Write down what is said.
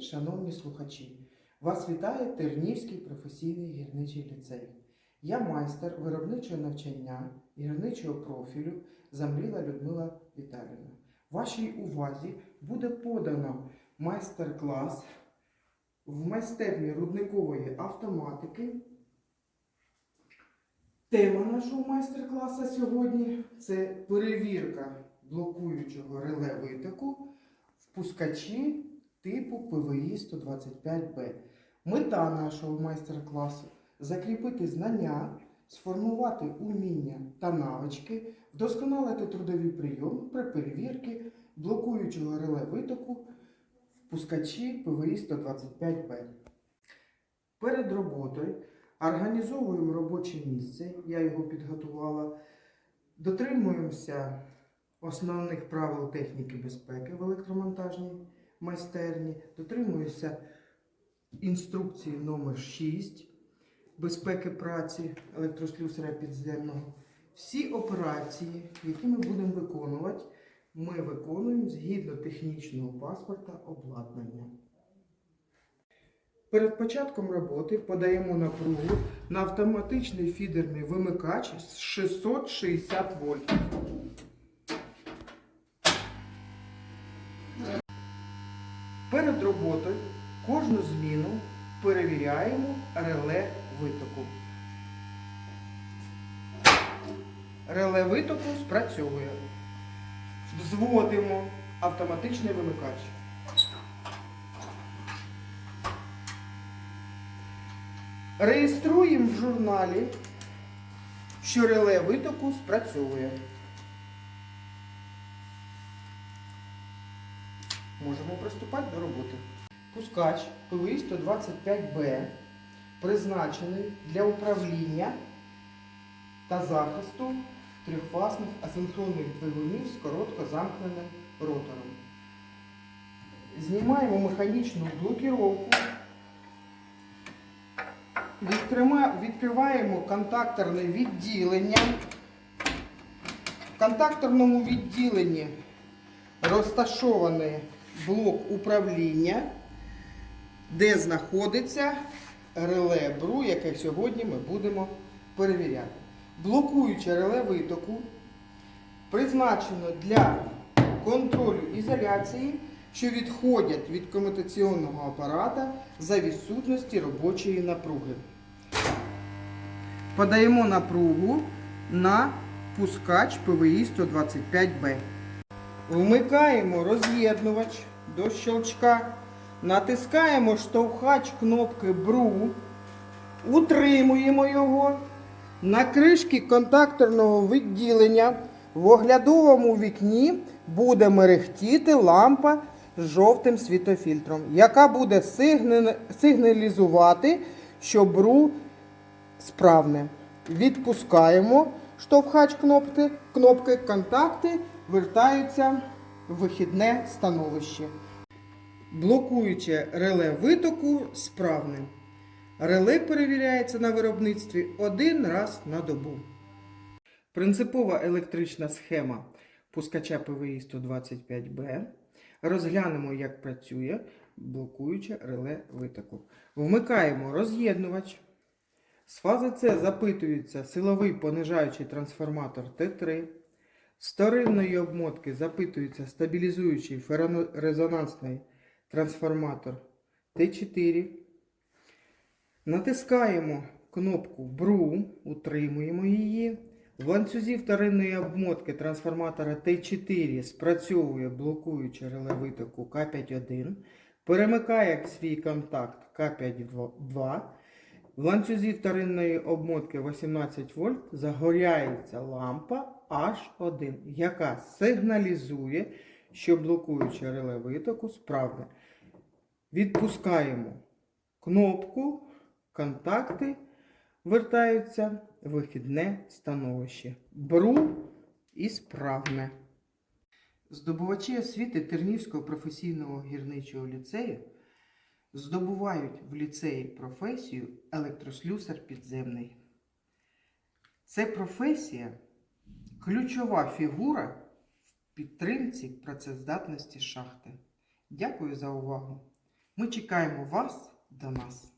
шановні слухачі! Вас вітає Тернівський професійний гірничий ліцей. Я майстер виробничого навчання гірничого профілю Замріла Людмила Віталіївна. Вашій увазі буде подано майстер-клас в майстерні рудникової автоматики. Тема нашого майстер-класу сьогодні це перевірка блокуючого реле витоку впускачі типу ПВІ 125Б. Мета нашого майстер-класу закріпити знання, сформувати уміння та навички, вдосконалити трудовий прийом при перевірці блокуючого реле витоку впускачі ПВІ 125Б. Перед роботою організовуємо робоче місце, я його підготувала. Дотримуємося основних правил техніки безпеки в електромонтажній майстерні, дотримуюся інструкції номер 6 безпеки праці електрослюсаря підземного. Всі операції, які ми будемо виконувати, ми виконуємо згідно технічного паспорта обладнання. Перед початком роботи подаємо напругу на автоматичний фідерний вимикач з 660 вольт. Перед роботою кожну зміну перевіряємо реле витоку. Реле витоку спрацьовує. Взводимо автоматичний вимикач. Реєструємо в журналі, що реле витоку спрацьовує. Можемо приступати до роботи. Пускач ПВІ 125Б призначений для управління та захисту трьохфасних асинхронних двигунів з короткозамкненим ротором. Знімаємо механічну блокіровку. Відкриваємо контакторне відділення. В контакторному відділенні розташований блок управління, де знаходиться реле БРУ, яке сьогодні ми будемо перевіряти. Блокуюче реле витоку призначено для контролю ізоляції, що відходять від комутаційного апарата за відсутності робочої напруги. Подаємо напругу на пускач ПВІ 125Б. Вмикаємо роз'єднувач до щелчка, натискаємо штовхач кнопки БРУ, утримуємо його. На кришці контакторного відділення в оглядовому вікні буде мерехтіти лампа з жовтим світофільтром, яка буде сигналізувати, що БРУ справне. Відпускаємо штовхач кнопки, кнопки контакти вертаються в вихідне становище. Блокуюче реле витоку справне. Реле перевіряється на виробництві один раз на добу. Принципова електрична схема пускача ПВІ 125Б. Розглянемо, як працює блокуюче реле витоку. Вмикаємо роз'єднувач. З фази С запитується силовий понижаючий трансформатор Т3. З вторинної обмотки запитується стабілізуючий ферорезонансний трансформатор Т4. Натискаємо кнопку БРУ, утримуємо її. В ланцюзі вторинної обмотки трансформатора Т4 спрацьовує блокуюче реле витоку К51, перемикає свій контакт К52. В ланцюзі вторинної обмотки 18 вольт загоряється лампа H1, яка сигналізує, що блокуюче реле витоку справне. Відпускаємо кнопку, контакти вертаються вихідне становище. Бру і справне. Здобувачі освіти Тернівського професійного гірничого ліцею здобувають в ліцеї професію електрослюсар підземний. Це професія ключова фігура в підтримці працездатності шахти. Дякую за увагу! Ми чекаємо вас до нас.